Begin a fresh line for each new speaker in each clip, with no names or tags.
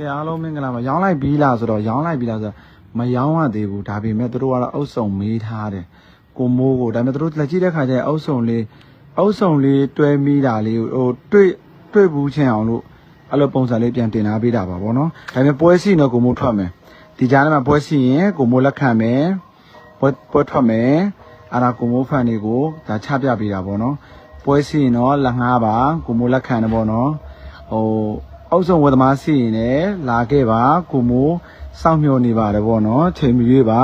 ကဲအားလုံးမင်္ဂလာပါရောင်းလိုက်ပြီလားဆိုတော့ရောင်းလိုက်ပြီလားဆိုတော့မရောင်းရသေးဘူးဒါပေမဲ့သူတို့ကတော့အုပ်စုံမေးထားတယ်ကိုမိုးကိုဒါပေမဲ့သူတို့လက်ကြည့်တဲ့ခါကျရင်အုပ်စုံလေးအုပ်စုံလေးတွဲမိတာလေးကိုဟိုတွေ့တွေ့ဘူးချင်းအောင်လို့အဲ့လိုပုံစံလေးပြန်တင်ထားပေးတာပါဗောနော်ဒါပေမဲ့ပွဲစီတော့ကိုမိုးထွက်မယ်ဒီကြားထဲမှာပွဲစီရင်ကိုမိုးလက်ခံမယ်ပွဲပွဲထွက်မယ်အဲ့ဒါကိုမိုးဖန်တွေကိုဒါချပြပေးတာဗောနော်ပွဲစီရင်တော့လက်ငှားပါကိုမိုးလက်ခံတယ်ဗောနော်ဟို အောက်ဆုံးဝတ်သမားစီရင်လည်းလာခဲ့ပါကိုမိုးစောင့်မျှော်နေပါတယ်ဗောနော်အချိန်မရွေးပါ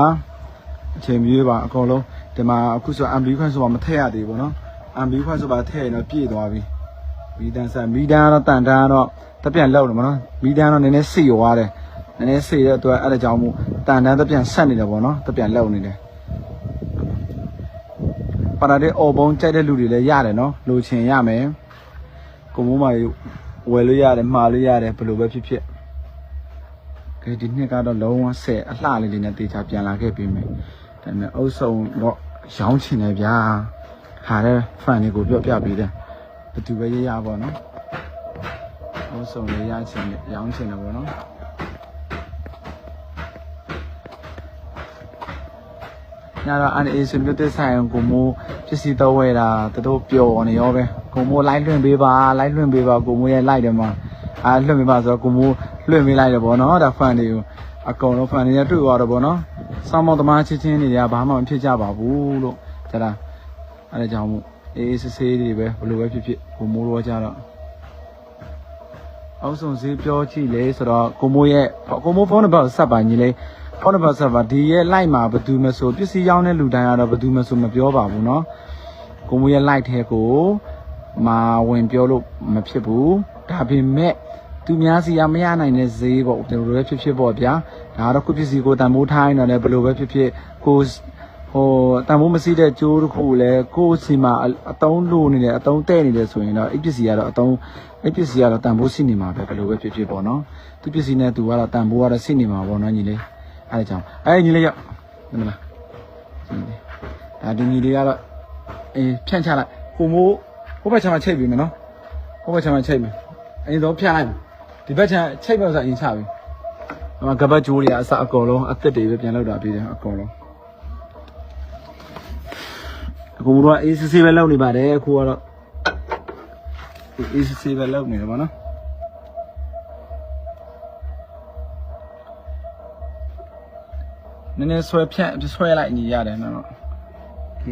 အချိန်မရွေးပါအကုန်လုံးဒီမှာအခုဆို MB ခွန်းဆိုပါမထည့်ရသေးဘူးဗောနော် MB ခွန်းဆိုပါထည့်ရင်တော့ပြည့်သွားပြီမီတန်ဆက်မီတန်ကတော့တန်တန်းကတော့တပြန်လောက်တယ်ဗောနော်မီတန်ကတော့နည်းနည်းစီရွာတယ်နည်းနည်းစီတဲ့အတွက်အဲ့ဒါကြောင့်မို့တန်တန်းတပြန်ဆက်နေတယ်ဗောနော်တပြန်လောက်နေတယ်ပါလာတဲ့အော်ဘုံကြိုက်တဲ့လူတွေလည်းရတယ်နော်လိုချင်ရမယ်ကိုမိုးမာ ဝယ်လို့ရတယ်မှားလို့ရတယ်ဘယ်လိုပဲဖြစ်ဖြစ်ကဲဒီနှစ်ကတော့လုံးဝဆက်အလှလေးတွေနဲ့တေချာပြန်လာခဲ့ပြီးမယ်ဒါပေမဲ့အုပ်စုံတော့ရောင်းချင်တယ်ဗျာဟာတဲ့ဖန်တွေကိုပြောပြပေးတယ်ဘယ်သူပဲရရပါတော့နော်အုပ်စုံလေးရချင်တယ်ရောင်းချင်တယ်ပေါ့နော် ညတော့အန်အေးဆွေမျိုးတက်ဆိုင်ကိုမိုးပစ္စည်းတော့ဝယ်တာသူတို့ပျော်နေရောပဲကိုမိုးလိုက်လွှင့်ပေးပါလိုက်လွှင့်ပေးပါကိုမိုးရဲ့လိုက်တယ်မှာအာလွှင့်ပေးပါဆိုတော့ကိုမိုးလွှင့်ပေးလိုက်တယ်ပေါ့နော်ဒါဖန်တွေကိုအကုန်လုံးဖန်တွေနဲ့တွေ့သွားတော့ပေါ့နော်စောင်းမောင်သမားချင်းချင်းတွေကဘာမှမဖြစ်ကြပါဘူးလို့ကျတာအဲဒါကြောင့်မို့အေးအေးဆေးဆေးတွေပဲဘယ်လိုပဲဖြစ်ဖြစ်ကိုမိုးတော့ကြတော့အောက်ဆုံးဈေးပြောကြည့်လေဆိုတော့ကိုမိုးရဲ့ကိုမိုးဖုန်းနံပါတ်ဆက်ပါညီလေး ဖုန်းနံပါတ်ဆက်ပါဒီရဲ့ live မှာဘယ်သူမဆိုပစ္စည်းရောင်းတဲ့လူတိုင်းကတော့ဘယ်သူမဆိုမပြောပါဘူးเนาะကိုမိုးရဲ့ live ထဲကိုမာဝင်ပြောလို့မဖြစ်ဘူးဒါပေမဲ့သူများစီကမရနိုင်တဲ့ဈေးပေါ့ကျွန်တော်တို့လည်းဖြစ်ဖြစ်ပေါ့ဗျာဒါကတော့ကိုပစ္စည်းကိုတန်ဖိုးထားရင်တော့လည်းဘယ်လိုပဲဖြစ်ဖြစ်ကိုဟိုတန်ဖိုးမစည်းတဲ့ကြိုးတစ်ခုလည်းကိုစီမှာအတုံးလို့နေတယ်အတုံးတဲ့နေတယ်ဆိုရင်တော့အဲ့ပစ္စည်းကတော့အတုံးအဲ့ပစ္စည်းကတော့တန်ဖိုးရှိနေမှာပဲဘယ်လိုပဲဖြစ်ဖြစ်ပေါ့နော်သူပစ္စည်းနဲ့သူကတော့တန်ဖိုးကတော့ရှိနေမှာပေါ့နော်ညီလေး အဲ့ဒါကြောင့်အဲ့ညီလေးရောက်မလားဒါဒီညီလေးကတော့အေးဖြန့်ချလိုက်ကိုမိုးဟိုဘက်ချမ်းမှာချိတ်ပြီမယ်နော်ဟိုဘက်ချမ်းမှာချိတ်မယ်အရင်ဆုံးဖြန့်လိုက်ဒီဘက်ချမ်းချိတ်မယ်ဆိုရင်အရင်ချပြီအမကပတ်ဂျိုးတွေအစအကုန်လုံးအသက်တွေပဲပြန်လောက်တာပြီးတယ်အကုန်လုံးအခုမိုးတော့ ACC ပဲလောက်နေပါတယ်အခုကတော့ ACC ပဲလောက်နေတယ်ဗောနော် နည်းနည်းဆွဲဖြန့်ဆွဲလိုက်ညီရတယ်နော်โอเค